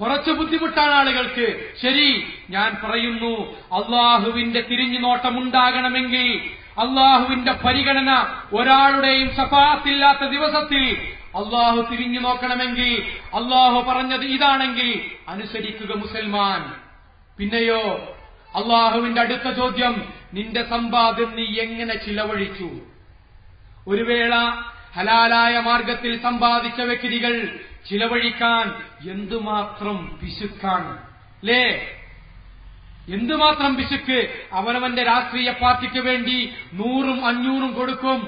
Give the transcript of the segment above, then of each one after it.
കുറച്ച് ബുദ്ധിമുട്ടാണ് ആളുകൾക്ക്. ശരി ഞാൻ പറയുന്നു അള്ളാഹുവിന്റെ തിരിഞ്ഞു നോട്ടമുണ്ടാകണമെങ്കിൽ അള്ളാഹുവിന്റെ പരിഗണന ഒരാളുടെയും സഫാത്തില്ലാത്ത ദിവസത്തിൽ അള്ളാഹു തിരിഞ്ഞു നോക്കണമെങ്കിൽ അള്ളാഹു പറഞ്ഞത് ഇതാണെങ്കിൽ അനുസരിക്കുക മുസൽമാൻ. പിന്നെയോ അള്ളാഹുവിന്റെ അടുത്ത ചോദ്യം നിന്റെ സമ്പാദ്യം നീ എങ്ങനെ ചിലവഴിച്ചു? ഒരു വേള ഹലാലായ മാർഗത്തിൽ സമ്പാദിച്ച വ്യക്തികൾ ചിലവഴിക്കാൻ എന്തുമാത്രം പിശുക്കാണ് ലേ എന്തുമാത്രം പിശുക്ക് അവനവന്റെ രാഷ്ട്രീയ പാർട്ടിക്ക് വേണ്ടി നൂറും അഞ്ഞൂറും കൊടുക്കും.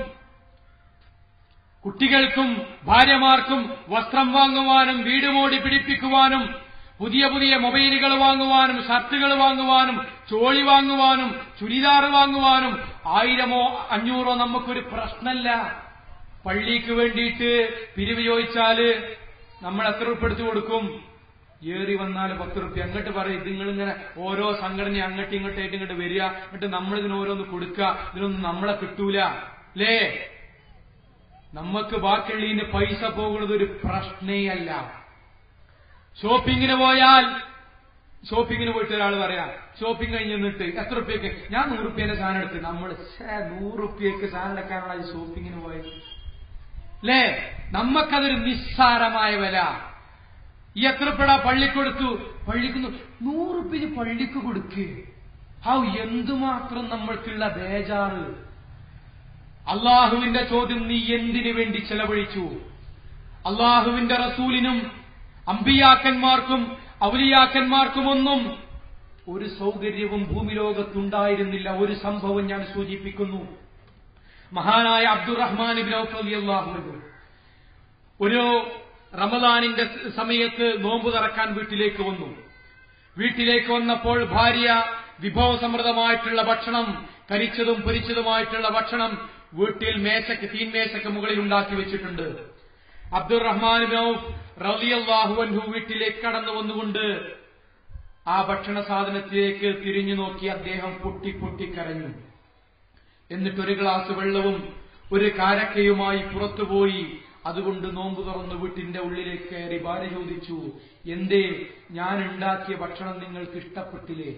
കുട്ടികൾക്കും ഭാര്യമാർക്കും വസ്ത്രം വാങ്ങുവാനും വീട് മോടി പിടിപ്പിക്കുവാനും പുതിയ പുതിയ മൊബൈലുകൾ വാങ്ങുവാനും ഷർട്ടുകൾ വാങ്ങുവാനും ചോളി വാങ്ങുവാനും ചുരിദാർ വാങ്ങുവാനും ആയിരമോ അഞ്ഞൂറോ നമുക്കൊരു പ്രശ്നമല്ല പള്ളിക്ക് വേണ്ടിയിട്ട് പിരിവ് ചോദിച്ചാൽ നമ്മൾ എത്ര ഉൾപ്പെടുത്തി കൊടുക്കും? ഏറി വന്നാൽ പത്ത് റുപ്യ. അങ്ങോട്ട് പറയും ഇതിങ്ങളിങ്ങനെ ഓരോ സംഘടന അങ്ങോട്ടും ഇങ്ങോട്ട് ഇങ്ങോട്ട് വരിക. എന്നിട്ട് നമ്മൾ ഇതിന് ഓരോന്ന് കൊടുക്കുക. ഇതിനൊന്നും നമ്മളെ കിട്ടൂല. അല്ലേ? നമുക്ക് ബാക്കിയുള്ളതിന് പൈസ പോകുന്നത് ഒരു പ്രശ്നയല്ല. ഷോപ്പിങ്ങിന് പോയാൽ ഷോപ്പിങ്ങിന് പോയിട്ട് ഒരാൾ പറയാം ഷോപ്പിംഗ് കഴിഞ്ഞ് നിന്നിട്ട് എത്ര റുപ്യക്ക്? ഞാൻ നൂറ് റുപ്യേന്റെ സാധനം എടുത്ത്. നമ്മൾ നൂറ് റുപ്യക്ക് സാധനം എടുക്കാനുള്ള ഷോപ്പിങ്ങിന് പോയത്. അല്ലേ നമ്മക്കതൊരു നിസ്സാരമായ വില. ഈ എത്ര പള്ളി കൊടുത്തു പള്ളിക്ക് നൂറുപ്പിന് പള്ളിക്ക് കൊടുക്ക്. ഔ എന്തുമാത്രം നമ്മൾക്കുള്ള ബേജാറ്. അള്ളാഹുവിന്റെ ചോദ്യം നീ എന്തിനു വേണ്ടി ചെലവഴിച്ചു? അള്ളാഹുവിന്റെ റസൂലിനും അമ്പിയാക്കന്മാർക്കും ഔലിയാക്കന്മാർക്കുമൊന്നും ഒരു സൗകര്യവും ഭൂമിലോകത്തുണ്ടായിരുന്നില്ല. ഒരു സംഭവം ഞാൻ സൂചിപ്പിക്കുന്നു. മഹാനായ അബ്ദുറഹ്മാൻ ഇബ്ൻ ഒരു റമദാനിന്റെ സമയത്ത് നോമ്പ് തുറക്കാൻ വീട്ടിലേക്ക് വന്നു. വീട്ടിലേക്ക് വന്നപ്പോൾ ഭാര്യ വിഭവസമൃദ്ധമായിട്ടുള്ള ഭക്ഷണം കരിച്ചതും പൊരിച്ചതുമായിട്ടുള്ള ഭക്ഷണം വീട്ടിൽ മേശയ്ക്ക് തീൻമേശയ്ക്ക് മുകളിൽ ഉണ്ടാക്കി വെച്ചിട്ടുണ്ട്. അബ്ദുറഹ്മാൻ റളിയല്ലാഹു അൻഹു വീട്ടിലേക്ക് കടന്നു വന്നുകൊണ്ട് ആ ഭക്ഷണ സാധനത്തിലേക്ക് തിരിഞ്ഞു നോക്കി അദ്ദേഹം പൊട്ടി പൊട്ടി കരഞ്ഞു. എന്നിട്ട് ഒരു ഗ്ലാസ് വെള്ളവും ഒരു കാരക്കയുമായി പുറത്തുപോയി അതുകൊണ്ട് നോമ്പ് തുറന്ന് വീട്ടിന്റെ ഉള്ളിലേക്ക് കയറി ഭാര്യ ചോദിച്ചു എന്തേ ഞാൻ ഉണ്ടാക്കിയ ഭക്ഷണം നിങ്ങൾക്ക് ഇഷ്ടപ്പെട്ടില്ലേ?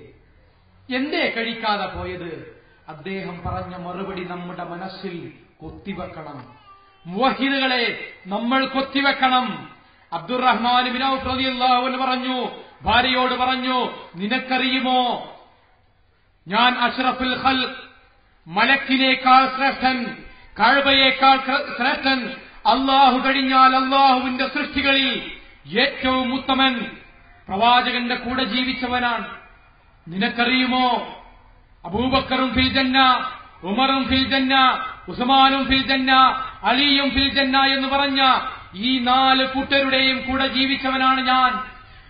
എന്തേ കഴിക്കാതെ പോയത്? അദ്ദേഹം പറഞ്ഞ മറുപടി നമ്മുടെ മനസ്സിൽ കൊത്തിവെക്കണം. മുവഹിദുകളെ നമ്മൾ കൊത്തിവെക്കണം. അബ്ദുറഹ്മാൻ ബിനൌഫ്രദിയല്ലാഹുവിന് പറഞ്ഞു ഭാര്യയോട് പറഞ്ഞു നിനക്കറിയുമോ? ഞാൻ അഷ്റഫുൽ ഖൽ മലക്കിനേക്കാൾ ശ്രേഷ്ഠൻ കഴബയേക്കാൾ ശ്രേഷ്ഠൻ അള്ളാഹു കഴിഞ്ഞാൽ അള്ളാഹുവിന്റെ സൃഷ്ടികളിൽ ഏറ്റവും ഉത്തമൻ പ്രവാചകന്റെ കൂടെ ജീവിച്ചവനാണ്. നിനക്കറിയുമോ? അബൂബക്കറും ഫിൽജന്ന ഉമറും ഫിൽജന്ന ഉസ്മാനും ഫിൽജന്ന അലിയും ഫിൽജന്ന എന്ന് പറഞ്ഞ ഈ നാല് കൂട്ടരുടെയും കൂടെ ജീവിച്ചവനാണ് ഞാൻ.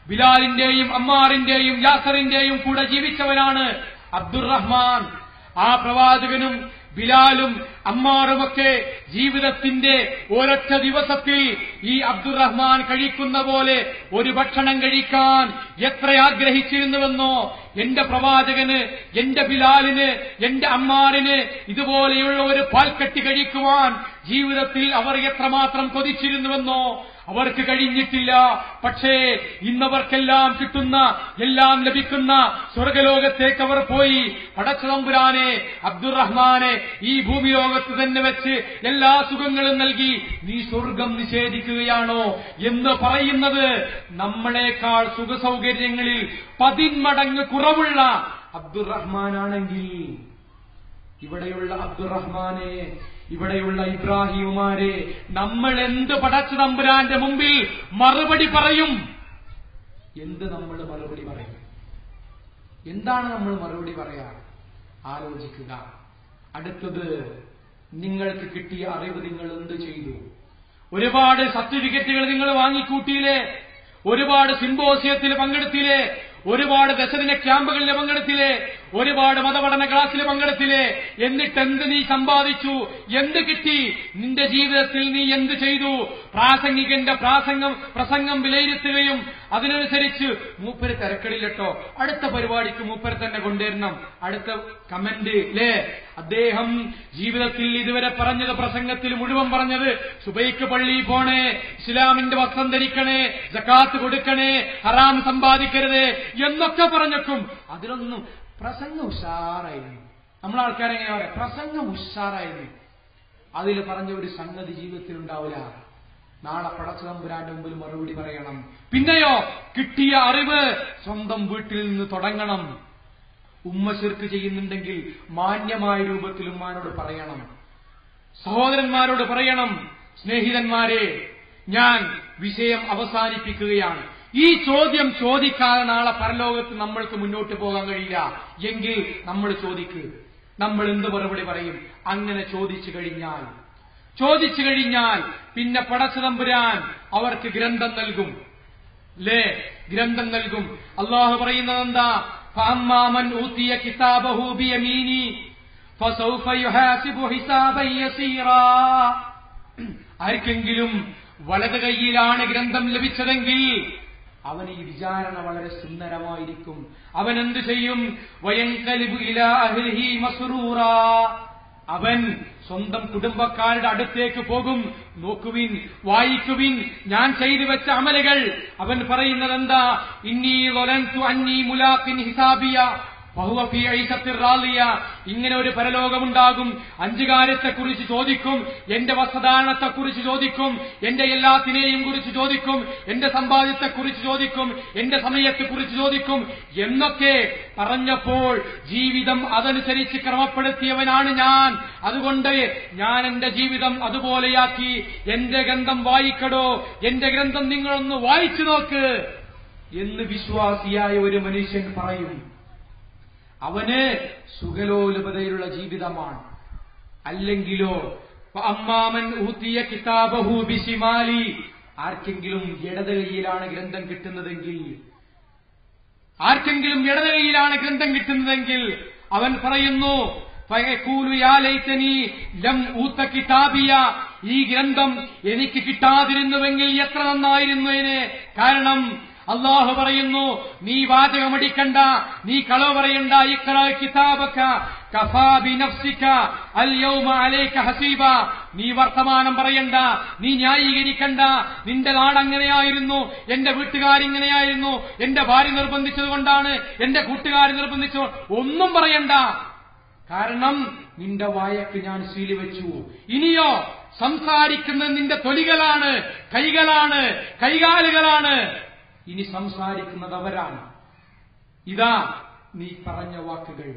ബിലാലിന്റെയും അമ്മാറിന്റെയും യാസറിന്റെയും കൂടെ ജീവിച്ചവനാണ് അബ്ദുറഹ്മാൻ. ആ പ്രവാചകനും ബിലാലും അമ്മാറുമൊക്കെ ജീവിതത്തിന്റെ ഒരൊറ്റ ദിവസത്തിൽ ഈ അബ്ദുറഹ്മാൻ കഴിക്കുന്ന പോലെ ഒരു ഭക്ഷണം കഴിക്കാൻ എത്ര ആഗ്രഹിച്ചിരുന്നുവെന്നോ എന്റെ പ്രവാചകന് എന്റെ ബിലാലിന് എന്റെ അമ്മാറിന് ഇതുപോലെയുള്ള ഒരു പാൽക്കട്ടി കഴിക്കുവാൻ ജീവിതത്തിൽ അവർ എത്രമാത്രം കൊതിച്ചിരുന്നുവെന്നോ അവർക്ക് കഴിഞ്ഞിട്ടില്ല. പക്ഷേ ഇന്നവർക്കെല്ലാം കിട്ടുന്ന എല്ലാം ലഭിക്കുന്ന സ്വർഗലോകത്തേക്ക് അവർ പോയി. പടച്ചതമ്പുരാനെ അബ്ദുറഹ്മാനെ ഈ ഭൂമിലോകത്ത് തന്നെ വെച്ച് എല്ലാ സുഖങ്ങളും നൽകി നീ സ്വർഗം നിഷേധിക്കുകയാണോ എന്ന് പറയുന്നത് നമ്മളെക്കാൾ സുഖസൗകര്യങ്ങളിൽ പതിന്മടങ്ങ് കുറവുള്ള അബ്ദുറഹ്മാനാണെങ്കിൽ ഇവിടെയുള്ള അബ്ദുറഹ്മാനെ ഇവിടെയുള്ള ഇബ്രാഹിമുമാരെ നമ്മൾ എന്ത് പടച്ചു തമ്പുരാന്റെ മുമ്പിൽ മറുപടി പറയും? എന്ത് നമ്മൾ മറുപടി പറയും? എന്താണ് നമ്മൾ മറുപടി പറയാ? ആലോചിക്കുക. അടുത്തത് നിങ്ങൾക്ക് കിട്ടിയ അറിവ് നിങ്ങൾ എന്ത് ചെയ്തു? ഒരുപാട് സർട്ടിഫിക്കറ്റുകൾ നിങ്ങൾ വാങ്ങിക്കൂട്ടിയില്ലേ? ഒരുപാട് സിംബോസിയത്തിൽ പങ്കെടുത്തില്ലേ? ഒരുപാട് ദശദിന ക്യാമ്പുകളിൽ പങ്കെടുത്തില്ലേ? ഒരുപാട് മതപഠന ക്ലാസ്സിൽ പങ്കെടുത്തില്ലേ? എന്നിട്ട് എന്ത് നീ സമ്പാദിച്ചു? എന്ത് കിട്ടി? നിന്റെ ജീവിതത്തിൽ നീ എന്ത് ചെയ്തു? പ്രാസംഗികന്റെ പ്രാസംഗം പ്രസംഗം വിലയിരുത്തുകയും അതിനനുസരിച്ച് മൂപ്പര് തിരക്കടിയിലിട്ടോ അടുത്ത പരിപാടിക്ക് മൂപ്പര് തന്നെ കൊണ്ടുവരണം. അടുത്ത കമന്റ് ലേ അദ്ദേഹം ജീവിതത്തിൽ ഇതുവരെ പറഞ്ഞത് പ്രസംഗത്തിൽ മുഴുവൻ പറഞ്ഞത് സുബൈക്ക് പള്ളി പോണേ ഇസ്ലാമിന്റെ വസ്ത്രം ധരിക്കണേ ജക്കാത്ത് കൊടുക്കണേ ഹറാം സമ്പാദിക്കരുത് എന്നൊക്കെ പറഞ്ഞേക്കും അതിലൊന്നും പ്രസംഗം ഉഷാറായിരുന്നു. നമ്മളെ ആൾക്കാരെങ്ങനെ പറയാം? പ്രസംഗം ഉഷാറായിരുന്നു. അതിൽ പറഞ്ഞ ഒരു സംഗതി ജീവിതത്തിൽ ഉണ്ടാവില്ല. നാളെ പടച്ചതമ്പുരാന്റെ മുമ്പിൽ മറുപടി പറയണം. പിന്നെയോ കിട്ടിയ അറിവ് സ്വന്തം വീട്ടിൽ നിന്ന് തുടങ്ങണം. ഉമ്മ ശിർക്ക് ചെയ്യുന്നുണ്ടെങ്കിൽ മാന്യമായ രൂപത്തിൽ ഉമ്മാനോട് പറയണം. സഹോദരന്മാരോട് പറയണം സ്നേഹിതന്മാരെ ഞാൻ വിഷയം അവസാനിപ്പിക്കുകയാണ്. ഈ ചോദ്യം ചോദിക്കാതെ നാളെ പരലോകത്ത് നമ്മൾക്ക് മുന്നോട്ട് പോകാൻ കഴിയില്ല. എങ്കിൽ നമ്മൾ ചോദിക്ക്. നമ്മൾ എന്ത് മറുപടി പറയും? അങ്ങനെ ചോദിച്ചു കഴിഞ്ഞാൽ. ചോദിച്ചു കഴിഞ്ഞാൽ പിന്നെ പടച്ചതമ്പുരാൻ അവർക്ക് ഗ്രന്ഥം നൽകും. ലേ ഗ്രന്ഥം നൽകും. അള്ളാഹു പറയുന്നത് എന്താ? ഫാമൻ ഊത്തിയ കിതാബഹു മീനി ആർക്കെങ്കിലും വലത് കൈയിലാണ് ഗ്രന്ഥം ലഭിച്ചതെങ്കിൽ അവന് ഈ വിചാരണ വളരെ സുന്ദരമായിരിക്കും. അവൻ എന്ത് ചെയ്യും? അവൻ സ്വന്തം കുടുംബക്കാരുടെ അടുത്തേക്ക് പോകും. നോക്കുവിൻ വായിക്കുവിൻ ഞാൻ ചെയ്തു വെച്ച അമലുകൾ. അവൻ പറയുന്നത് എന്താ ഇന്നീ അന്നീ മുലാഖിൻ ഹിസാബിയ. ഇങ്ങനെ ഒരു പരലോകമുണ്ടാകും. അഞ്ചു കാര്യത്തെക്കുറിച്ച് ചോദിക്കും എന്റെ വസ്ത്രധാരണത്തെക്കുറിച്ച് ചോദിക്കും എന്റെ എല്ലാത്തിനെയും കുറിച്ച് ചോദിക്കും എന്റെ സമ്പാദ്യത്തെക്കുറിച്ച് ചോദിക്കും എന്റെ സമയത്തെക്കുറിച്ച് ചോദിക്കും എന്നൊക്കെ പറഞ്ഞപ്പോൾ ജീവിതം അതനുസരിച്ച് ക്രമപ്പെടുത്തിയവനാണ് ഞാൻ. അതുകൊണ്ട് ഞാൻ എന്റെ ജീവിതം അതുപോലെയാക്കി. എന്റെ ഗ്രന്ഥം വായിക്കടോ എന്റെ ഗ്രന്ഥം നിങ്ങളൊന്ന് വായിച്ചു നോക്ക് എന്ന് വിശ്വാസിയായ ഒരു മനുഷ്യൻ പറയും. അവന് സുഖലോലുപതയിലുള്ള ജീവിതമാണ്. അല്ലെങ്കിലോ അമ്മാമൻ ഊത്തിയ കിതാബഹു ബിസിമാലി ആർക്കെങ്കിലും ഇടത് കൈയിലാണ് ഗ്രന്ഥം കിട്ടുന്നതെങ്കിൽ ആർക്കെങ്കിലും ഇടത് കൈയിലാണ് ഗ്രന്ഥം കിട്ടുന്നതെങ്കിൽ അവൻ പറയുന്നു ഈ ഗ്രന്ഥം എനിക്ക് കിട്ടാതിരുന്നുവെങ്കിൽ എത്ര നന്നായിരുന്നു കാരണം അള്ളാഹു പറയുന്നു നീ വാചകമടിക്കണ്ട നീ കളവ് പറയണ്ട ഇക്കറ കിതാബക്ക ഹസീബ നീ വർത്തമാനം പറയണ്ട നീ ന്യായീകരിക്കണ്ട നിന്റെ നാടങ്ങനെയായിരുന്നു എന്റെ വീട്ടുകാരിങ്ങനെയായിരുന്നു എന്റെ ഭാര്യ നിർബന്ധിച്ചതുകൊണ്ടാണ് എന്റെ കൂട്ടുകാരി നിർബന്ധിച്ചു ഒന്നും പറയണ്ട. കാരണം നിന്റെ വായക്ക് ഞാൻ സീലി വെച്ചു. ഇനിയോ സംസാരിക്കുന്നത് നിന്റെ തൊലികളാണ് കൈകളാണ് കൈകാലുകളാണ് ഇനി സംസാരിക്കുന്നത് അവരാണ് ഇതാ നീ പറഞ്ഞ വാക്കുകൾ.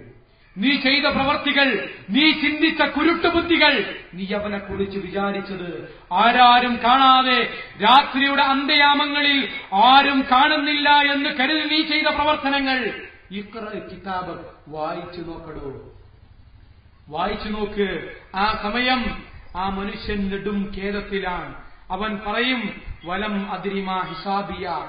നീ ചെയ്ത പ്രവർത്തികൾ നീ ചിന്തിച്ച കുരുട്ടുബുദ്ധികൾ. നീ അവനെ കുറിച്ച് വിചാരിച്ചത് ആരാരും കാണാതെ രാത്രിയുടെ അന്ത്യയാമങ്ങളിൽ ആരും കാണുന്നില്ല എന്ന് കരുതി നീ ചെയ്ത പ്രവർത്തനങ്ങൾ. ഇക്ര കിതാബ് വായിച്ചു നോക്കടോ. വായിച്ചു നോക്ക്. ആ സമയം ആ മനുഷ്യൻ നെടും ഖേദത്തിലാണ്. അവൻ പറയും വലം അതിരിമാ ഹിസാബിയ.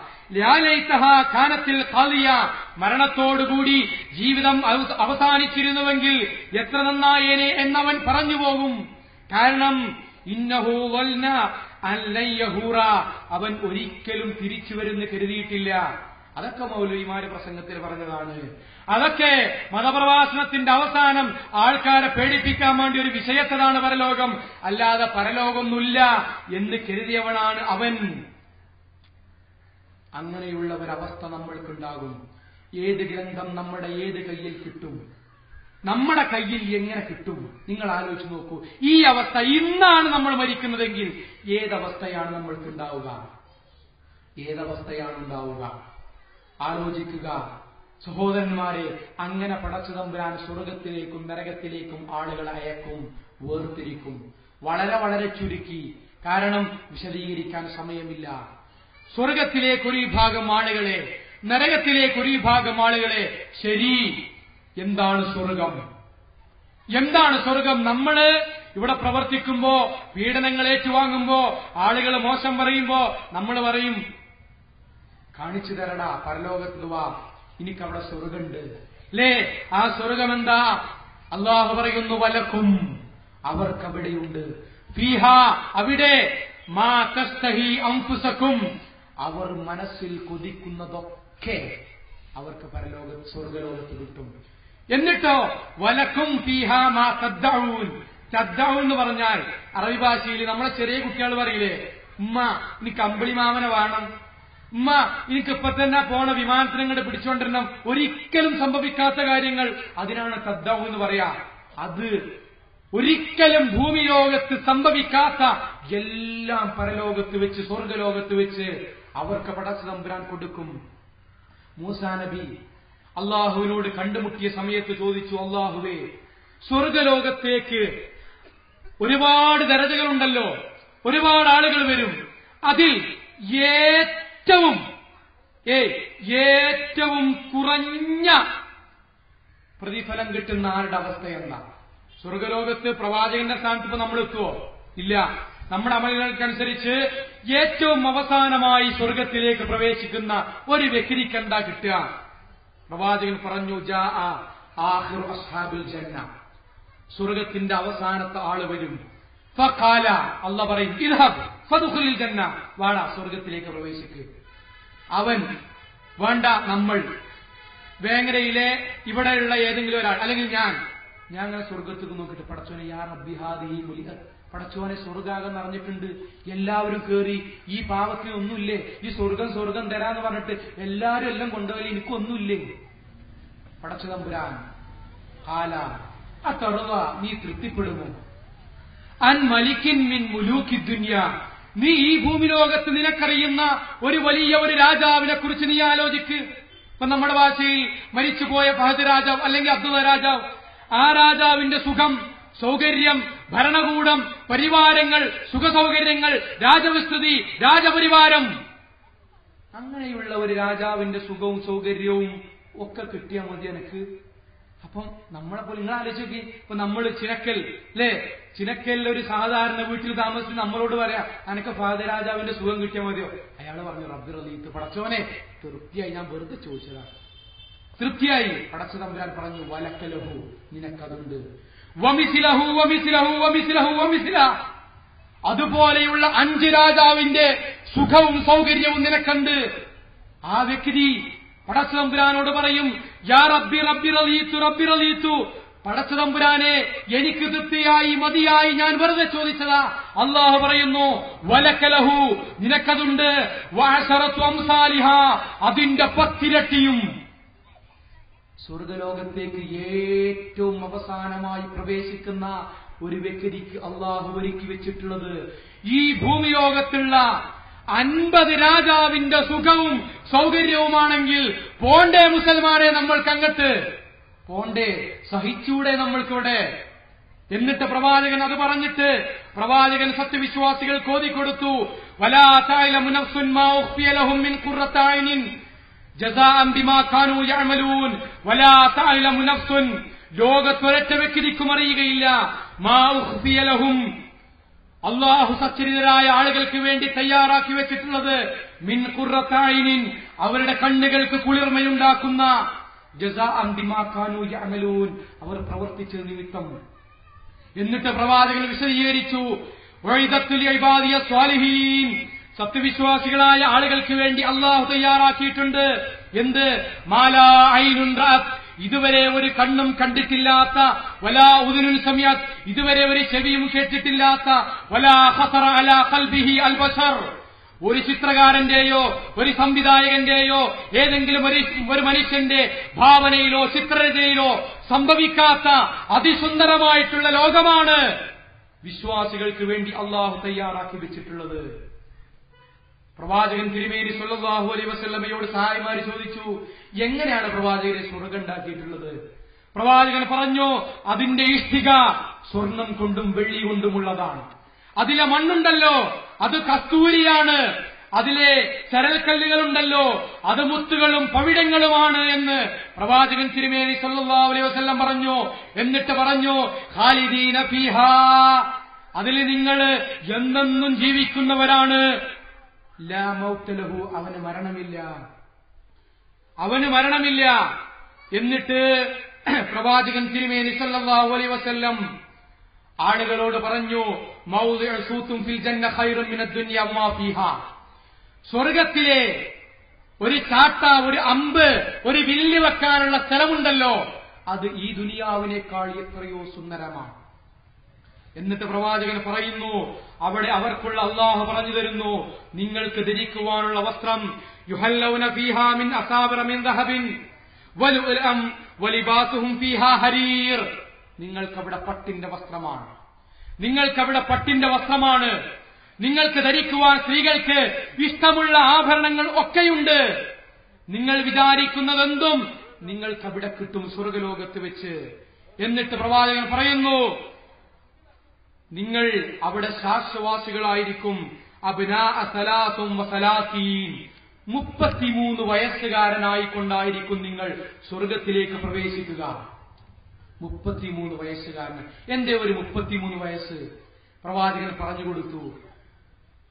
കാനത്തിൽ കാലിയ. മരണത്തോടുകൂടി ജീവിതം അവസാനിച്ചിരുന്നുവെങ്കിൽ എത്ര നന്നായേനെ എന്നവൻ പറഞ്ഞു പോകും. കാരണം ഇന്നഹു വൽന അല്ലൻ യഹൂറ അവൻ ഒരിക്കലും തിരിച്ചു വരുന്ന് കരുതിയിട്ടില്ല. അതൊക്കെ മൗലവിമാര് പ്രസംഗത്തിൽ പറഞ്ഞതാണ്. അതൊക്കെ മതപ്രഭാഷണത്തിന്റെ അവസാനം ആൾക്കാരെ പേടിപ്പിക്കാൻ വേണ്ടി ഒരു വിഷയത്തതാണ് പരലോകം. അല്ലാതെ പരലോകമൊന്നുമില്ല എന്ന് കരുതിയവനാണ് അവൻ. അങ്ങനെയുള്ള ഒരവസ്ഥ നമ്മൾക്കുണ്ടാകും. ഏത് ഗ്രന്ഥം നമ്മുടെ ഏത് കയ്യിൽ കിട്ടും? നമ്മുടെ കയ്യിൽ എങ്ങനെ കിട്ടും? നിങ്ങൾ ആലോചിച്ച് നോക്കൂ. ഈ അവസ്ഥ ഇന്നാണ് നമ്മൾ മരിക്കുന്നതെങ്കിൽ ഏതവസ്ഥയാണ് നമ്മൾക്ക് ഉണ്ടാവുക ഏതവസ്ഥയാണ് ഉണ്ടാവുക? ആലോചിക്കുക. സഹോദരന്മാരെ അങ്ങനെ പടച്ചു തമ്പുരാൻ സ്വർഗത്തിലേക്കും നരകത്തിലേക്കും ആളുകളെ അയക്കും വേർതിരിക്കും. വളരെ വളരെ ചുരുക്കി. കാരണം വിശദീകരിക്കാൻ സമയമില്ല. സ്വർഗത്തിലേക്ക് ഒരു വിഭാഗം ആളുകളെ നരകത്തിലേക്ക് ഒരു വിഭാഗം ആളുകളെ ശരി. എന്താണ് സ്വർഗം? എന്താണ് സ്വർഗം? നമ്മൾ ഇവിടെ പ്രവർത്തിക്കുമ്പോ പീഡനങ്ങൾ ഏറ്റുവാങ്ങുമ്പോ ആളുകൾ മോശം പറയുമ്പോ നമ്മൾ പറയും കാണിച്ചു തരടാ പരലോകത്ത് വാ എനിക്കവിടെ സ്വർഗമുണ്ട് അല്ലേ ആ സ്വർഗം എന്താ? അള്ളാഹു പറയുന്നു വലക്കും അവർക്കവിടെയുണ്ട്. ഫീഹ അവിടെ മാ തസ്തഹി അംഫുസക്കും അവർ മനസ്സിൽ കൊതിക്കുന്നതൊക്കെ അവർക്ക് പരലോക സ്വർഗലോകത്ത് കിട്ടും. എന്നിട്ടോ വലക്കും എന്ന് പറഞ്ഞാൽ അറബി ഭാഷയിൽ നമ്മളെ ചെറിയ കുട്ടികൾ പറയില്ലേ ഉമ്മ ഇനി കമ്പിളി മാമന വേണം. ഉമ്മ എനിക്ക് ഇപ്പൊ തന്നെ പോണ വിമാനത്തിന് പിടിച്ചുകൊണ്ടിരണം ഒരിക്കലും സംഭവിക്കാത്ത കാര്യങ്ങൾ. അതിനാണ് തദ്ദാവ് എന്ന് പറയാ. അത് ഒരിക്കലും ഭൂമി ലോകത്ത് സംഭവിക്കാത്ത എല്ലാം പരലോകത്ത് വെച്ച് സ്വർഗലോകത്ത് വെച്ച് അവർക്ക് പടച്ചു തമ്പുരാൻ കൊടുക്കും. മൂസാ നബി അള്ളാഹുവിനോട് കണ്ടുമുട്ടിയ സമയത്ത് ചോദിച്ചു അള്ളാഹുവേ സ്വർഗലോകത്തേക്ക് ഒരുപാട് ദരജകളുണ്ടല്ലോ ഒരുപാട് ആളുകൾ വരും. അതിൽ ഏറ്റവും ഏ ഏറ്റവും കുറഞ്ഞ പ്രതിഫലം കിട്ടുന്ന ആരുടെ അവസ്ഥ സ്വർഗലോകത്ത് പ്രവാചകന്റെ സ്ഥാനത്ത് ഇപ്പൊ നമ്മൾ എത്തുവോ ഇല്ല. നമ്മുടെ അമലുകൾക്കനുസരിച്ച് ഏറ്റവും അവസാനമായി സ്വർഗത്തിലേക്ക് പ്രവേശിക്കുന്ന ഒരു വ്യക്തിക്ക് എന്താ കിട്ടുക? പ്രവാചകൻ പറഞ്ഞു ജാ ജന്ന. സ്വർഗത്തിന്റെ അവസാനത്തെ ആൾ വരും. ഫഖാല അല്ല പറയും ഫദ്ഖുലിൽ ജന്ന. വാടാ സ്വർഗത്തിലേക്ക് പ്രവേശിക്കുക അവൻ വേണ്ട നമ്മൾ. വേങ്ങരയിലെ ഇവിടെയുള്ള ഏതെങ്കിലും ഒരാൾ അല്ലെങ്കിൽ ഞാൻ ഞാൻ അങ്ങനെ നോക്കിയിട്ട് പടച്ചോനെ യാ റബ്ബിഹാദി ഈ മുലിക പടച്ചോനെ സ്വർഗാകം നിറഞ്ഞിട്ടുണ്ട് എല്ലാവരും കേറി ഈ പാവത്തിന് ഒന്നുമില്ലേ? ഈ സ്വർഗം സ്വർഗം തരാന്ന് പറഞ്ഞിട്ട് എല്ലാവരും എല്ലാം കൊണ്ടുപോയി എനിക്കൊന്നുമില്ലേ? പടച്ചു തമ്പുരാൻ കാല ആ തറുക നീ തൃപ്തിപ്പെടുമോ? അൻ മലിക്കിൻ മിൻ മുലൂക്കി ദുന്യ. നീ ഈ ഭൂമി ലോകത്ത് നിനക്കറിയുന്ന ഒരു വലിയ ഒരു രാജാവിനെ കുറിച്ച് നീ ആലോചിക്ക്. ഇപ്പൊ നമ്മുടെ ഭാഷയിൽ മരിച്ചുപോയ ഫഹദ് രാജാവ് അല്ലെങ്കിൽ അബ്ദുള്ള രാജാവ് ആ രാജാവിന്റെ സുഖം സൗകര്യം ഭരണകൂടം പരിവാരങ്ങൾ സുഖസൗകര്യങ്ങൾ രാജവിസ്തൃതി രാജപരിവാരം. അങ്ങനെയുള്ള ഒരു രാജാവിന്റെ സുഖവും സൗകര്യവും ഒക്കെ കിട്ടിയാൽ മതി എനിക്ക്. അപ്പം നമ്മളെ പോലെ നിങ്ങൾ നോക്കി. ഇപ്പൊ നമ്മൾ ചിനക്കൽ അല്ലേ ചിനക്കലിലെ ഒരു സാധാരണ വീട്ടിൽ താമസിച്ച് നമ്മളോട് പറയാ അനക്ക് ഫാദരാജാവിന്റെ സുഖം കിട്ടിയാൽ മതിയോ? അയാൾ പറഞ്ഞു റബ്ബിർ അലീത്ത് പടച്ചോനെ തൃപ്തിയായി ഞാൻ വെറുതെ ചോദിച്ചതാണ് തൃപ്തിയായി പടച്ച തമ്പുരാൻ പറഞ്ഞു വലക്കലഹു നിനക്കതുണ്ട്. അതുപോലെയുള്ള അഞ്ച് രാജാവിന്റെ സുഖവും സൗകര്യവും നിനക്കണ്ട്. ആ വ്യക്തി പടച്ചതമ്പുരാനോട് പറയും യാ റബ്ബി റബ്ബി റലീത്തു റബ്ബി റലീത്തു. പടച്ചതമ്പുരാനെ എനിക്ക് തൃപ്തിയായി മതിയായി ഞാൻ വെറുതെ ചോദിച്ചതാ. അള്ളാഹു പറയുന്നു വലക്കലഹു നിനക്കതുണ്ട്. അതിന്റെ പത്തിരട്ടിയും സ്വർഗലോകത്തേക്ക് ഏറ്റവും അവസാനമായി പ്രവേശിക്കുന്ന ഒരു വ്യക്തിക്ക് അള്ളാഹു ഒരുക്കി വെച്ചിട്ടുള്ളത് ഈ ഭൂമിയോഗത്തുള്ള അൻപത് രാജാവിന്റെ സുഖവും സൗകര്യവുമാണെങ്കിൽ പോണ്ടേ മുസൽമാനെ നമ്മൾക്കങ്ങട്ട്? പോണ്ടേ സഹിച്ചൂടെ നമ്മൾക്കിവിടെ? എന്നിട്ട് പ്രവാചകൻ അത് പറഞ്ഞിട്ട് പ്രവാചകൻ സത്യവിശ്വാസികൾ കോതിക്കൊടുത്തു. വലാ ജസാഅൻ ബിമാ വലാ ലോകത്തൊരൊറ്റ വ്യക്തിക്കും അറിയുകയില്ല മാ ഉഖ്ഫിയ ലഹും. അള്ളാഹു സച്ചരിതരായ ആളുകൾക്ക് വേണ്ടി തയ്യാറാക്കി വെച്ചിട്ടുള്ളത് മിൻ കുറത്തായിനിൻ അവരുടെ കണ്ണുകൾക്ക് കുളിർമയുണ്ടാക്കുന്ന അവർ പ്രവർത്തിച്ച നിമിത്തം. എന്നിട്ട് പ്രവാചകൻ വിശദീകരിച്ചു സത്യവിശ്വാസികളായ ആളുകൾക്ക് വേണ്ടി അള്ളാഹു തയ്യാറാക്കിയിട്ടുണ്ട്. എന്ത്? മാലാ ഇതുവരെ ഒരു കണ്ണും കണ്ടിട്ടില്ലാത്ത വലാ ഉദുനുൻ സമയത്ത് ഇതുവരെ ഒരു ചെവിയും കേട്ടിട്ടില്ലാത്ത വലാ ഖസറ അലാ കൽബിഹി അൽബസർ. ഒരു ചിത്രകാരന്റെയോ ഒരു സംവിധായകന്റെയോ ഏതെങ്കിലും ഒരു മനുഷ്യന്റെ ഭാവനയിലോ ചിത്രരചനയിലോ സംഭവിക്കാത്ത അതിസുന്ദരമായിട്ടുള്ള ലോകമാണ് വിശ്വാസികൾക്ക് വേണ്ടി അള്ളാഹു തയ്യാറാക്കി വെച്ചിട്ടുള്ളത്. പ്രവാചകൻ തിരുമേനി സുല്ലാഹു അലൈ വസല്ലമയോട് സഹായിമാര് ചോദിച്ചു എങ്ങനെയാണ് പ്രവാചകരെ സ്വർഗുണ്ടാക്കിയിട്ടുള്ളത് പ്രവാചകൻ പറഞ്ഞു അതിന്റെ ഇഷ്ടിക സ്വർണം കൊണ്ടും വെള്ളി കൊണ്ടുമുള്ളതാണ് അതിലെ മണ്ണുണ്ടല്ലോ അത് കസ്തൂരിയാണ്. അതിലെ ചരൽക്കല്ലുകളുണ്ടല്ലോ അത് മുത്തുകളും പവിടങ്ങളുമാണ് എന്ന് പ്രവാചകൻ തിരുമേനി സല്ലാ അലൈഹി വസല്ലം പറഞ്ഞു. എന്നിട്ട് പറഞ്ഞു ഖാലിദീന ഫിഹാ അതിൽ നിങ്ങൾ എന്നെന്നും ജീവിക്കുന്നവരാണ്. ലാ മൗത്തലഹു അവന് മരണമില്ല. അവന് മരണമില്ല. എന്നിട്ട് പ്രവാചകൻ തിരുമേനി സല്ലല്ലാഹു അലൈഹി വസല്ലം ആളുകളോട് പറഞ്ഞു മൗതും ഫിൽ ജന്ന ഖൈറും മിനദ് ദുനിയ മാ സ്വർഗത്തിലെ ഒരു ചാട്ട ഒരു അമ്പ് ഒരു വില്ല് വെക്കാനുള്ള സ്ഥലമുണ്ടല്ലോ. അത് ഈ ദുനിയാവിനേക്കാൾ എത്രയോ സുന്ദരമാണ്. എന്നിട്ട് പ്രവാചകൻ പറയുന്നു അവിടെ അവർക്കുള്ള അള്ളാഹു പറഞ്ഞു തരുന്നു നിങ്ങൾക്ക് ധരിക്കുവാനുള്ള വസ്ത്രം യുഹല്ലൗന ഫീഹാ മിൻ അസാബിറ മിൻ ദഹബിൻ ഫീഹാ ഹരീർ. നിങ്ങൾക്കവിടെ പട്ടിന്റെ വസ്ത്രമാണ്. നിങ്ങൾക്കവിടെ പട്ടിന്റെ വസ്ത്രമാണ്. നിങ്ങൾക്ക് ധരിക്കുവാൻ സ്ത്രീകൾക്ക് ഇഷ്ടമുള്ള ആഭരണങ്ങൾ ഒക്കെയുണ്ട്. നിങ്ങൾ വിചാരിക്കുന്നതെന്തും നിങ്ങൾക്കവിടെ കിട്ടും സ്വർഗലോകത്ത് വെച്ച്. എന്നിട്ട് പ്രവാചകൻ പറയുന്നു നിങ്ങൾ അവിടെ ശാശ്വവാസികളായിരിക്കും മുപ്പത്തിമൂന്ന് വയസ്സുകാരനായിക്കൊണ്ടായിരിക്കും നിങ്ങൾ സ്വർഗത്തിലേക്ക് പ്രവേശിക്കുക. മുപ്പത്തിമൂന്ന് വയസ്സുകാരൻ എന്റെ ഒരു മുപ്പത്തിമൂന്ന് വയസ്സ്. പ്രവാചകൻ പറഞ്ഞു കൊടുത്തു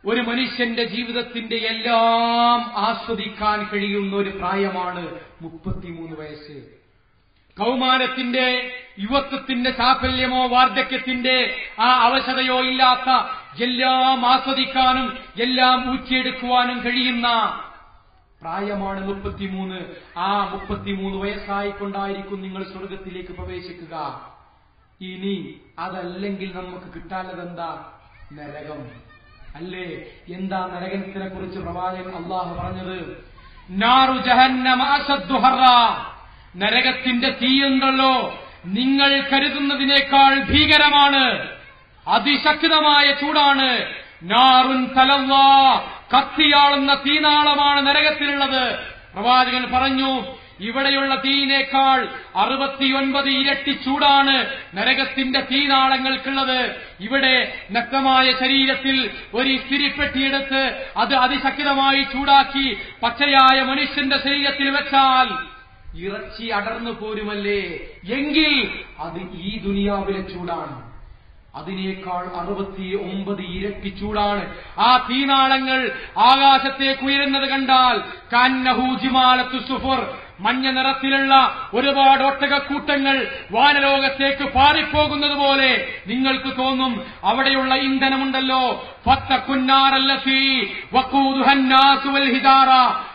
ഒരു മനുഷ്യന്റെ ജീവിതത്തിന്റെ എല്ലാം ആസ്വദിക്കാൻ കഴിയുന്ന ഒരു പ്രായമാണ് മുപ്പത്തിമൂന്ന് വയസ്സ്. കൗമാരത്തിന്റെ യുവത്വത്തിന്റെ ചാഫല്യമോ വാർദ്ധക്യത്തിന്റെ ആ അവശതയോ ഇല്ലാത്ത എല്ലാം ആസ്വദിക്കാനും എല്ലാം ഊറ്റിയെടുക്കുവാനും കഴിയുന്ന പ്രായമാണ് മുപ്പത്തിമൂന്ന്. ആ മുപ്പത്തിമൂന്ന് വയസ്സായിക്കൊണ്ടായിരിക്കും നിങ്ങൾ സ്വർഗത്തിലേക്ക് പ്രവേശിക്കുക. ഇനി അതല്ലെങ്കിൽ നമുക്ക് കിട്ടാനതെന്താ നരകം. അല്ലേ? എന്താ നരകത്തിനെ കുറിച്ച് പ്രവാചകൻ അള്ളാഹു പറഞ്ഞത്? നാറു ജഹന്നമ നരകത്തിന്റെ തീയുണ്ടല്ലോ. നിങ്ങൾ കരുതുന്നതിനേക്കാൾ ഭീകരമാണ്. അതിശക്തമായ ചൂടാണ്. നാറുൻ തലവ കത്തിയാളുന്ന തീനാളമാണ് നരകത്തിലുള്ളത്. പ്രവാചകൻ പറഞ്ഞു ഇവിടെയുള്ള തീയിനേക്കാൾ അറുപത്തിയൊൻപത് ഇരട്ടി ചൂടാണ് നരകത്തിന്റെ തീനാളങ്ങൾക്കുള്ളത്. ഇവിടെ നഗ്നമായ ശരീരത്തിൽ ഒരു ഇസ്തിരിപ്പെട്ടിയെടുത്ത് അത് അതിശക്തമായി ചൂടാക്കി പച്ചയായ മനുഷ്യന്റെ ശരീരത്തിൽ വെച്ചാൽ ഇറച്ചി അടർന്നു പോരുമല്ലേ? എങ്കിൽ അത് ഈ ദുനിയാവിലെ ചൂടാണ്. അതിനേക്കാൾ അറുപത്തി ഒമ്പത് ഇരട്ടി ചൂടാണ്. ആ തീനാളങ്ങൾ ആകാശത്തേക്ക് ഉയരുന്നത് കണ്ടാൽ കാന്നഹൂജിമാലത്തു സുഫുർ. മഞ്ഞ നിറത്തിലുള്ള ഒരുപാട് ഒട്ടകക്കൂട്ടങ്ങൾ വാനലോകത്തേക്ക് പാറിപ്പോകുന്നത് പോലെ നിങ്ങൾക്ക് തോന്നും അവിടെയുള്ള ഇന്ധനമുണ്ടല്ലോ.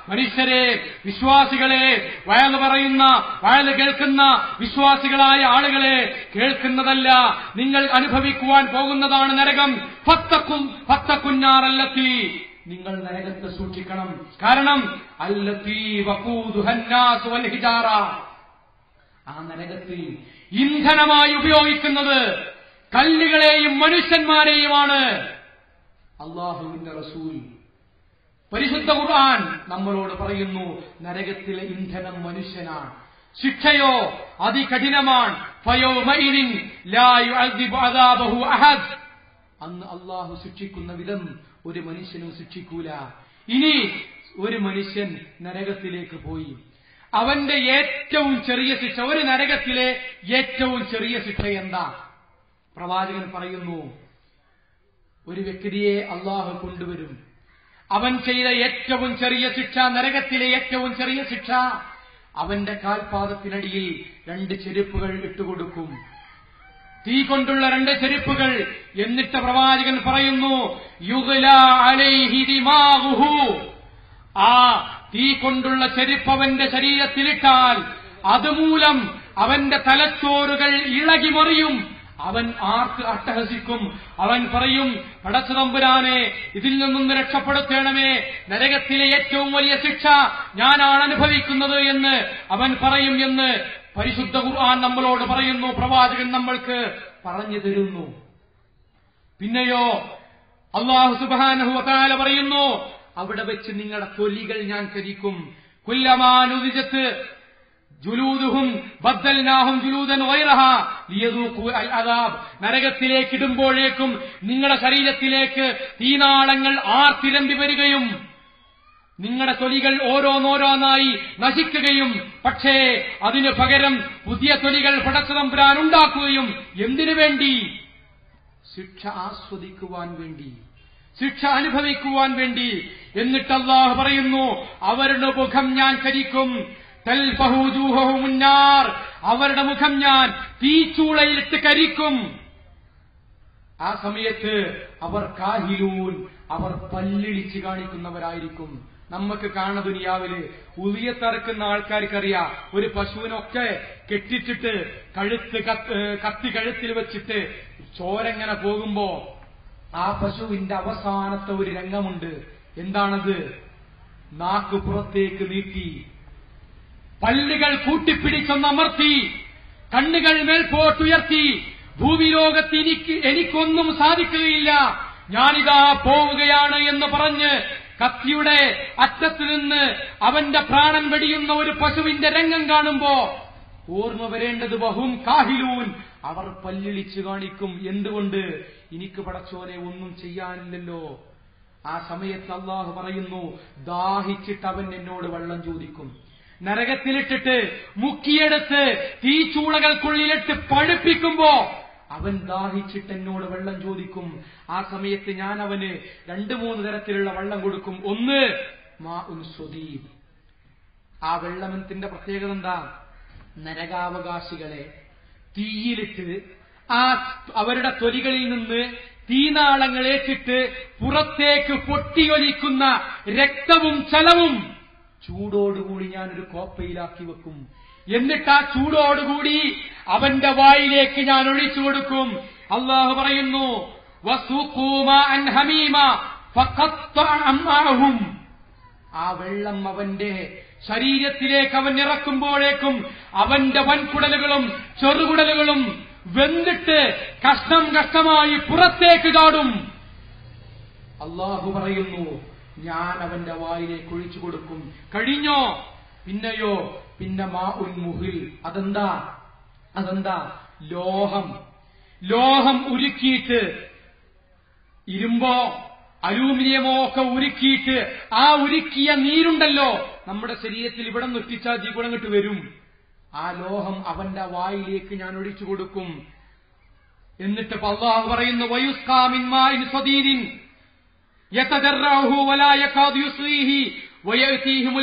മനുഷ്യരെ വിശ്വാസികളെ വയൽ പറയുന്ന വയൽ കേൾക്കുന്ന വിശ്വാസികളായ ആളുകളെ കേൾക്കുന്നതല്ല നിങ്ങൾ അനുഭവിക്കുവാൻ പോകുന്നതാണ് നരകം. ഫത്തക്കും ഭക്തക്കുഞ്ഞാറല്ലത്തി നിങ്ങൾ നരകത്തെ സൂക്ഷിക്കണം. കാരണം അല്ലത്തി വഖൂദുഹന്നാസു വൽ ഹിജാറ. ആ നരകത്തിൽ ഇന്ധനമായി ഉപയോഗിക്കുന്നത് കല്ലുകളെയും മനുഷ്യന്മാരെയുമാണ്. അള്ളാഹുവിന്റെ റസൂൽ പരിശുദ്ധ ഖുർആൻ നമ്മളോട് പറയുന്നു നരകത്തിലെ ഇന്ധനം മനുഷ്യനാണ്. ശിക്ഷയോ അതികഠിനമാണ്. അന്ന് അള്ളാഹു ശിക്ഷിക്കുന്ന വിധം ഒരു മനുഷ്യനും ശിക്ഷിക്കൂല. ഇനി ഒരു മനുഷ്യൻ നരകത്തിലേക്ക് പോയി. അവന്റെ ഏറ്റവും ചെറിയ ശിക്ഷ ഒരു നരകത്തിലെ ഏറ്റവും ചെറിയ ശിക്ഷ എന്താ? പ്രവാചകൻ പറയുന്നു ഒരു വ്യക്തിയെ അള്ളാഹു കൊണ്ടുവരും. അവൻ ചെയ്ത ഏറ്റവും ചെറിയ ശിക്ഷ നരകത്തിലെ ഏറ്റവും ചെറിയ ശിക്ഷ അവന്റെ കാൽപാദത്തിനടിയിൽ രണ്ട് ചെരുപ്പുകൾ ഇട്ടുകൊടുക്കും. തീ കൊണ്ടുള്ള രണ്ട് ചെരുപ്പുകൾ എന്നിട്ട് പ്രവാചകൻ പറയുന്നു ആ തീ കൊണ്ടുള്ള ചെരുപ്പ് അവന്റെ ശരീരത്തിലിട്ടാൽ അതുമൂലം അവന്റെ തലച്ചോറുകൾ ഇളകി മറിയും അവൻ ആർക്ക് അട്ടഹസിക്കും? അവൻ പറയും പടച്ചതമ്പുരാനെ ഇതിൽ നിന്നും രക്ഷപ്പെടുത്തേണമേ. നരകത്തിലെ ഏറ്റവും വലിയ ശിക്ഷ ഞാനാണ് അനുഭവിക്കുന്നത് എന്ന് അവൻ പറയും എന്ന് പരിശുദ്ധ ഖുർആൻ നമ്മളോട് പറയുന്നു പ്രവാചകൻ നമ്മൾക്ക് പറഞ്ഞു തരുന്നു. പിന്നെയോ അള്ളാഹു സുബാനഹുല പറയുന്നു അവിടെ വെച്ച് നിങ്ങളുടെ തൊലികൾ ഞാൻ കരിക്കും. കുല്ലമാനുദിജത്ത് നരകത്തിലേക്ക് ഇടുമ്പോഴേക്കും നിങ്ങളുടെ ശരീരത്തിലേക്ക് തീനാളങ്ങൾ ആർത്തിരമ്പി വരികയും നിങ്ങളുടെ തൊലികൾ ഓരോന്നോരോന്നായി നശിക്കുകയും. പക്ഷേ അതിനു പകരം പുതിയ തൊലികൾ പടച്ചതമ്പുരാൻ ഉണ്ടാക്കുകയും എന്തിനു വേണ്ടി? ശിക്ഷ ആസ്വദിക്കുവാൻ വേണ്ടി ശിക്ഷ അനുഭവിക്കുവാൻ വേണ്ടി. എന്നിട്ട് പറയുന്നു അവരുടെ മുഖം ഞാൻ കരിക്കും മുന്നാർ. അവരുടെ മുഖം ഞാൻ തീച്ചൂളയിലിട്ട് കരിക്കും. ആ സമയത്ത് അവർ കാഹിലൂൻ അവർ പല്ലിളിച്ച് കാണിക്കുന്നവരായിരിക്കും. നമുക്ക് കാണ ദുനിയാവിൽ ഉളിയത്തറക്കുന്ന ആൾക്കാർക്കറിയാം. ഒരു പശുവിനൊക്കെ കെട്ടിച്ചിട്ട് കഴുത്ത് കത്തി കഴുത്തിൽ വെച്ചിട്ട് ചോരങ്ങനെ പോകുമ്പോ ആ പശുവിന്റെ അവസാനത്തെ ഒരു രംഗമുണ്ട്. എന്താണത്? നാക്ക് പുറത്തേക്ക് നീട്ടി പല്ലുകൾ കൂട്ടിപ്പിടിച്ചൊന്നമർത്തി കണ്ണുകൾ മേൽപോട്ടുയർത്തി ഭൂമിലോകത്ത് എനിക്ക് എനിക്കൊന്നും സാധിക്കുകയില്ല. ഞാനിതാ പോവുകയാണ് എന്ന് പറഞ്ഞ് കത്തിയുടെ അറ്റത്ത് നിന്ന് അവന്റെ പ്രാണൻ വെടിയുന്ന ഒരു പശുവിന്റെ രംഗം കാണുമ്പോ ഓർമ്മ വരേണ്ടത് ബഹും കാഹിലൂൻ. അവർ പല്ലിളിച്ചു കാണിക്കും എന്തുകൊണ്ട്? എനിക്ക് പടച്ചോനെ ഒന്നും ചെയ്യാനില്ലല്ലോ. ആ സമയത്ത് അള്ളാഹു പറയുന്നു ദാഹിച്ചിട്ട് അവൻ എന്നോട് വെള്ളം ചോദിക്കും. നരകത്തിലിട്ടിട്ട് മുക്കിയെടുത്ത് തീച്ചൂളകൾക്കുള്ളിലിട്ട് പഴുപ്പിക്കുമ്പോ അവൻ ദാഹിച്ചിട്ട് എന്നോട് വെള്ളം ചോദിക്കും. ആ സമയത്ത് ഞാൻ അവന് രണ്ടു മൂന്ന് തരത്തിലുള്ള വെള്ളം കൊടുക്കും. ഒന്ന് മാ ഉൻ സ്വദീപ് ആ വെള്ളമത്തിന്റെ പ്രത്യേകത എന്താ? നരകാവകാശികളെ തീയിലിട്ട് ആ അവരുടെ തൊലികളിൽ നിന്ന് തീനാളങ്ങളേറ്റിട്ട് പുറത്തേക്ക് പൊട്ടിയൊലിക്കുന്ന രക്തവും ചലവും ചൂടോടുകൂടി ഒരു കോപ്പയിലാക്കി വെക്കും. എന്നിട്ട് ആ ചൂടോടുകൂടി അവന്റെ വായിലേക്ക് ഞാൻ ഒഴിച്ചു കൊടുക്കും. അള്ളാഹു പറയുന്നു ആ വെള്ളം അവന്റെ ശരീരത്തിലേക്ക് അവൻ ഇറക്കുമ്പോഴേക്കും അവന്റെ വൻകുടലുകളും ചെറുകുടലുകളും വെന്തിട്ട് കഷ്ണം കഷ്ണമായി പുറത്തേക്ക് ചാടും. അള്ളാഹു പറയുന്നു ഞാൻ അവന്റെ വായിലേക്ക് ഒഴിച്ചു കൊടുക്കും. കഴിഞ്ഞോ? പിന്നെയോ? പിന്നെ മാ ഉൻ മുഹിൽ. അതെന്താ? അതെന്താ? ലോഹം. ലോഹം ഉരുക്കിയിട്ട് ഇരുമ്പോ അലൂമിനിയമോ ഒക്കെ ഉരുക്കിയിട്ട് ആ ഉരുക്കിയ നീരുണ്ടല്ലോ. നമ്മുടെ ശരീരത്തിൽ ഇവിടെ നിർത്തിച്ചാൽ ജീവനം കിട്ട് വരും. ആ ലോഹം അവന്റെ വായിലേക്ക് ഞാൻ ഒഴിച്ചു കൊടുക്കും. എന്നിട്ട് അള്ളാഹു പറയുന്നു വയുസ്കാമിൻ യതദർറഹു വലാ യകാദു യുസ്രീഹി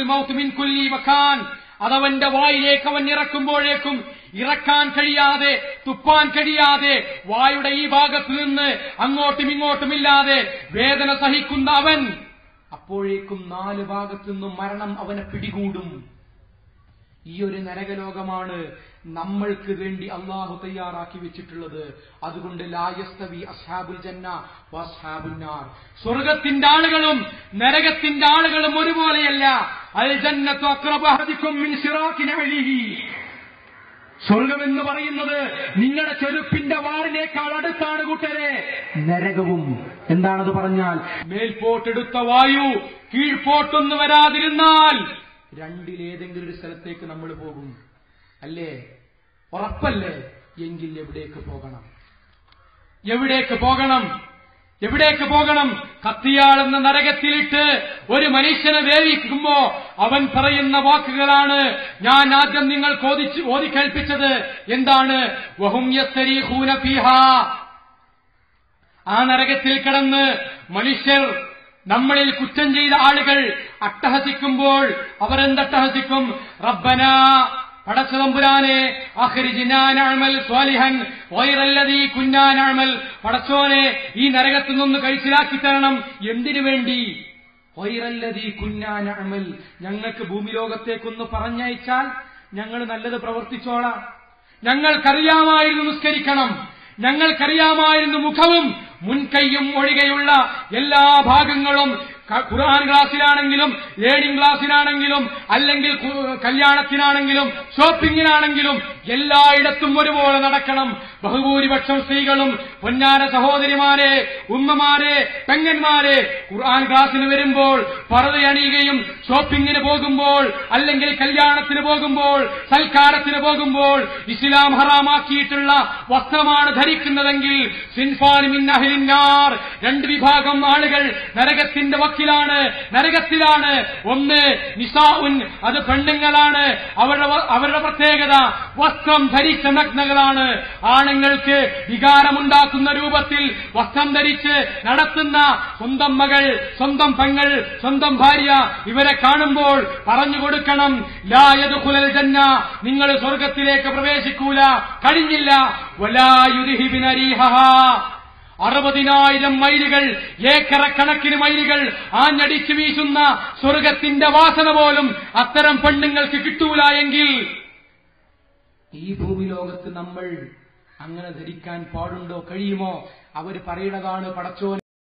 മൗത്ത് മിൻ കുല്ലി മക്കാൻ അതവന്റെ വായിലേക്ക് അവൻ ഇറക്കുമ്പോഴേക്കും ഇറക്കാൻ കഴിയാതെ തുപ്പാൻ കഴിയാതെ വായുടെ ഈ ഭാഗത്ത് നിന്ന് അങ്ങോട്ടും ഇങ്ങോട്ടുമില്ലാതെ വേദന സഹിക്കുന്ന അവൻ അപ്പോഴേക്കും നാല് ഭാഗത്തു നിന്നും മരണം അവനെ പിടികൂടും. ഈ ഒരു നരകലോകമാണ് നമ്മൾക്ക് വേണ്ടി അള്ളാഹു തയ്യാറാക്കി വെച്ചിട്ടുള്ളത്. അതുകൊണ്ട് ലായസ്തവി അസ്ഹാബുൽ ജന്ന വസ്ഹാബുന്നാർ സ്വർഗത്തിന്റെ ആളുകളും നരകത്തിന്റെ ആളുകളും ഒരുപോലെയല്ല. അൽ ജന്നത്തു മിൻ സ്വർഗമെന്ന് പറയുന്നത് നിങ്ങളുടെ ചെരുപ്പിന്റെ വാറിനേക്കാൾ അടുത്താണ് കൂട്ടരെ. നരകവും. എന്താണത് പറഞ്ഞാൽ? മേൽപോട്ടെടുത്ത വായു കീഴ്പോട്ടൊന്നു വരാതിരുന്നാൽ രണ്ടിലേതെങ്കിലും ഒരു സ്ഥലത്തേക്ക് നമ്മൾ പോകും. അല്ലേ? ഉറപ്പല്ലേ? എങ്കിൽ എവിടേക്ക് പോകണം? എവിടേക്ക് പോകണം? എവിടേക്ക് പോകണം? കത്തിയാളെന്ന നരകത്തിലിട്ട് ഒരു മനുഷ്യനെ വേവിക്കുമ്പോ അവൻ പറയുന്ന വാക്കുകളാണ് ഞാൻ ആദ്യം നിങ്ങൾ കോതിച്ച് ഓതിക്കേൽപ്പിച്ചത്. എന്താണ്? ആ നരകത്തിൽ കിടന്ന് മനുഷ്യർ നമ്മളിൽ കുറ്റം ചെയ്ത ആളുകൾ അട്ടഹസിക്കുമ്പോൾ അവരെന്തട്ടഹസിക്കും റബ്ബന. പടച്ചതമ്പുരാനെ പടച്ചോനെ ഈ നരകത്തു നിന്ന് കഴിച്ചിലാക്കി തരണം. എന്തിനു വേണ്ടി? ഞങ്ങൾക്ക് ഭൂമി ലോകത്തേക്കൊന്ന് പറഞ്ഞയച്ചാൽ ഞങ്ങൾ നല്ലത് പ്രവർത്തിച്ചോളാം. ഞങ്ങൾക്കറിയാമായിരുന്നു നിസ്കരിക്കണം. ഞങ്ങൾക്കറിയാമായിരുന്നു മുഖവും മുൻകൈയും ഒഴികെയുള്ള എല്ലാ ഭാഗങ്ങളും ഖുർആൻ ക്ലാസ്സിലാണെങ്കിലും ലേണിംഗ് ക്ലാസ്സിനാണെങ്കിലും അല്ലെങ്കിൽ കല്യാണത്തിനാണെങ്കിലും ഷോപ്പിങ്ങിനാണെങ്കിലും എല്ലായിടത്തും ഒരുപോലെ നടക്കണം. ബഹുഭൂരിപക്ഷം സ്ത്രീകളും പൊന്നാര സഹോദരിമാരെ ഉമ്മമാരെ പെങ്ങന്മാരെ ഖുർആൻ ക്ലാസ്സിന് വരുമ്പോൾ പറതയണിയുകയും ഷോപ്പിങ്ങിന് പോകുമ്പോൾ അല്ലെങ്കിൽ കല്യാണത്തിന് പോകുമ്പോൾ സൽക്കാരത്തിന് പോകുമ്പോൾ ഇസ്ലാം ഹറാമാക്കിയിട്ടുള്ള വസ്ത്രമാണ് ധരിക്കുന്നതെങ്കിൽ അഹ്ലിന്നാർ രണ്ട് വിഭാഗം ആളുകൾ നരകത്തിന്റെ വക്കിലാണ് നരകത്തിലാണ്. ഒന്ന് നിസാഉൻ അത് പെണ്ണുങ്ങളാണ്. അവരുടെ അവരുടെ പ്രത്യേകത വസ്ത്രം ധരിച്ച നഗ്നകളാണ്. ആണുങ്ങൾക്ക് വികാരമുണ്ടാക്കുന്ന രൂപത്തിൽ വസ്ത്രം ധരിച്ച് നടത്തുന്ന സ്വന്തം മകൾ സ്വന്തം പെങ്ങൾ സ്വന്തം ഭാര്യ ഇവരെ കാണുമ്പോൾ പറഞ്ഞു കൊടുക്കണം ലായത് കുലൽ ജന്ന നിങ്ങൾ സ്വർഗത്തിലേക്ക് പ്രവേശിക്കൂല കഴിഞ്ഞില്ല. വലായുരിഹിബിനരീഹ അറുപതിനായിരം മൈലുകൾ ഏക്കറക്കണക്കിന് മൈലുകൾ ആഞ്ഞടിച്ചു വീശുന്ന സ്വർഗത്തിന്റെ വാസന പോലും അത്തരം പെണ്ണുങ്ങൾക്ക് കിട്ടൂല എങ്കിൽ ഈ ഭൂമിലോകത്ത് നമ്മൾ അങ്ങനെ ധരിക്കാൻ പാടുണ്ടോ കഴിയുമോ? അവർ പറയുന്നതാണ് പടച്ചോൻ